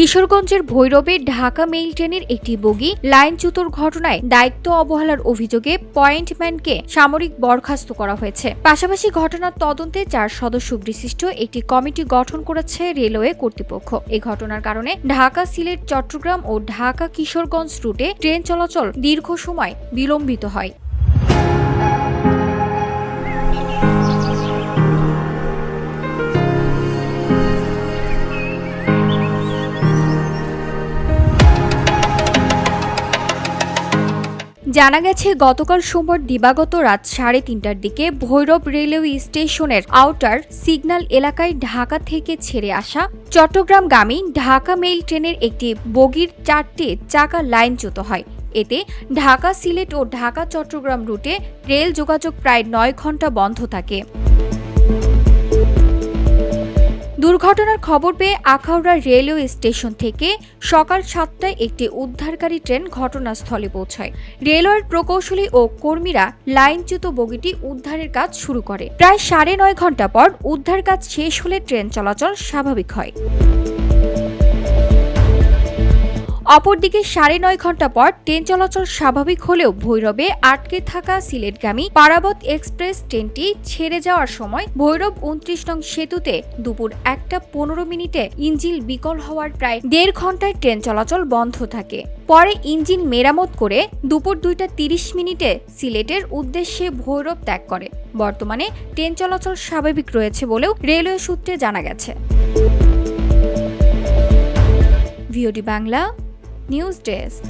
কিশোরগঞ্জের ভৈরবে ঢাকা মেইল ট্রেনের একটি বগি লাইনচ্যুতর ঘটনায় দায়িত্ব অবহেলার অভিযোগে পয়েন্টম্যানকে সামরিক বরখাস্ত করা হয়েছে। পাশাপাশি ঘটনার তদন্তে চার সদস্য বিশিষ্ট একটি কমিটি গঠন করেছে রেলওয়ে কর্তৃপক্ষ। এই ঘটনার কারণে ঢাকা, সিলেট, চট্টগ্রাম ও ঢাকা কিশোরগঞ্জ রুটে ট্রেন চলাচল দীর্ঘ সময় বিলম্বিত হয়। জানা গেছে, গতকাল সোমবার দিবাগত রাত সাড়ে তিনটার দিকে ভৈরব রেলওয়ে স্টেশনের আউটার সিগন্যাল এলাকায় ঢাকা থেকে ছেড়ে আসা চট্টগ্রামগামী ঢাকা মেইল ট্রেনের একটি বগির চারটি চাকা লাইনচ্যুত হয়। এতে ঢাকা সিলেট ও ঢাকা চট্টগ্রাম রুটে রেল যোগাযোগ প্রায় নয় ঘণ্টা বন্ধ থাকে। দুর্ঘটনার খবর পেয়ে আখাউড়া রেলওয়ে স্টেশন থেকে সকাল সাতটায় একটি উদ্ধারকারী ট্রেন ঘটনাস্থলে পৌঁছায়। রেলওয়ের প্রকৌশলী ও কর্মীরা লাইনচ্যুত বগিটি উদ্ধারের কাজ শুরু করে। প্রায় সাড়ে নয় ঘণ্টা পর উদ্ধার কাজ শেষ হলে ট্রেন চলাচল স্বাভাবিক হয়। অপরদিকে সাড়ে নয় ঘণ্টা পর ট্রেন চলাচল স্বাভাবিক হলেও ভৈরবে আটকে থাকা সিলেটগামী পারাবত এক্সপ্রেস ট্রেনটি ছেড়ে যাওয়ার সময় ভৈরব উনত্রিশ নং সেতুতে দুপুর একটা পনেরো মিনিটে ইঞ্জিন বিকল হওয়ার প্রায় দেড় ঘন্টায় ট্রেন চলাচল বন্ধ থাকে। পরে ইঞ্জিন মেরামত করে দুপুর দুইটা তিরিশ মিনিটে সিলেটের উদ্দেশ্যে ভৈরব ত্যাগ করে। বর্তমানে ট্রেন চলাচল স্বাভাবিক রয়েছে বলেও রেলওয়ে সূত্রে জানা গেছে। VOD Bangla news desk